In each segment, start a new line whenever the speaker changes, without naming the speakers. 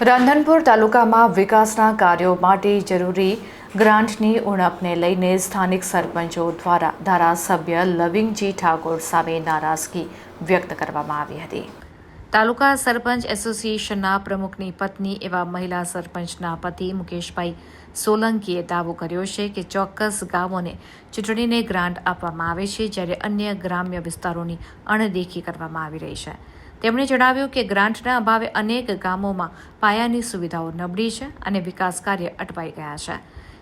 રાંધનપુર તાલુકામાં વિકાસના કાર્યો માટે જરૂરી ગ્રાન્ટની ઉણપને લઈને સ્થાનિક સરપંચો દ્વારા ધારાસભ્ય લવિંગજી ઠાકોર સામે નારાજગી વ્યક્ત કરવામાં આવી હતી. તાલુકા સરપંચ એસોસિએશનના પ્રમુખની પત્ની એવા મહિલા સરપંચના પતિ મુકેશભાઈ સોલંકીએ દાવો કર્યો છે કે ચોક્કસ ગામોને ચૂંટણીને ગ્રાન્ટ આપવામાં આવે છે જ્યારે અન્ય ગ્રામ્ય વિસ્તારોની અણદેખી કરવામાં આવી રહી છે. તેમણે જણાવ્યું કે ગ્રાન્ટના અભાવે અનેક ગામોમાં પાયાની સુવિધાઓ નબળી છે અને વિકાસ કાર્ય અટવાઈ ગયા છે.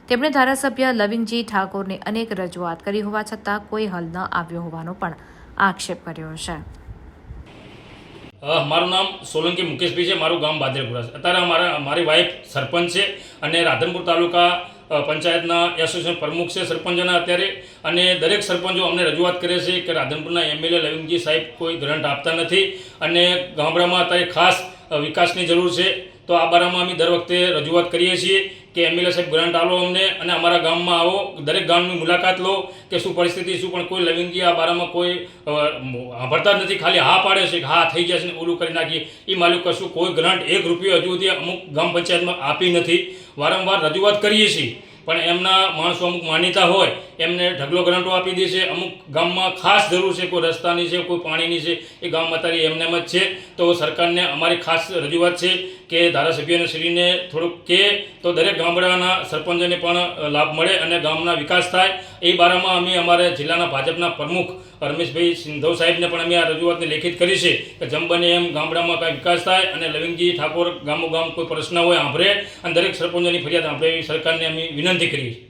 તેમણે ધારાસભ્ય લવિંગજી ઠાકોરને અનેક રજૂઆત કરી હોવા છતાં કોઈ હલ ન આવ્યો હોવાનો પણ આક્ષેપ કર્યો છે.
મારું નામ સોલંકી મુકેશભાઈ છે. મારું ગામ બાદરેપુરા છે. અત્યારે મારા મારી વાઈફ સરપંચ છે અને રાધનપુર તાલુકા પંચાયતના એસોસિએશન પ્રમુખ છે સરપંચના અત્યારે. અને દરેક સરપંચો અમને રજૂઆત કરે છે કે રાધનપુરના એમએલએ લવિંગજી સાહેબ કોઈ ગ્રાન્ટ આપતા નથી. અને ગામડામાં અત્યારે ખાસ વિકાસની જરૂર છે. તો આ બારામાં અમે દર વખતે રજૂઆત કરીએ છીએ કે એમએલએ સાહેબ ગ્રાન્ટ આવો અમને અને અમારા ગામમાં આવો, દરેક ગામની મુલાકાત લો કે શું પરિસ્થિતિ શું પણ કોઈ લવિંગજી આ બારામાં કોઈ સાંભળતા જ નથી, ખાલી હા પાડે છે કે હા થઈ જશે ને ઓલું કરી નાખીએ. એ માલુક કશું કોઈ ગ્રાન્ટ એક રૂપિયો હજુ સુધી અમુક ગામ પંચાયતમાં આપી નથી. વારંવાર રજૂઆત કરીએ છીએ. પણ એમના માણસો અમુક માન્યતા હોય એમને ઢગલો ગ્રાન્ટો આપી દે છે. અમુક ગામમાં ખાસ જરૂર છે, કોઈ રસ્તાની છે, કોઈ પાણીની છે, એ ગામ અત્યારે એમને જ છે. તો સરકારને અમારી ખાસ રજૂઆત છે કે ધારાસભ્યને શ્રીને થોડુંક કે તો દરેક ગામડાના સરપંચોને પણ લાભ મળે અને ગામના વિકાસ થાય. એ બારામાં અમે અમારા જિલ્લાના ભાજપના પ્રમુખ રમેશભાઈ સિંધવ સાહેબને પણ અમે આ રજૂઆતને લેખિત કરી છે કે જેમ બને એમ ગામડામાં કાંઈ વિકાસ થાય અને લવિંગજી ઠાકોર ગામો ગામ કોઈ પ્રશ્ન હોય સાંભળે અને દરેક સરપંચોની ફરિયાદ આપણે સરકારને અમે વિનંતી કરીએ છીએ.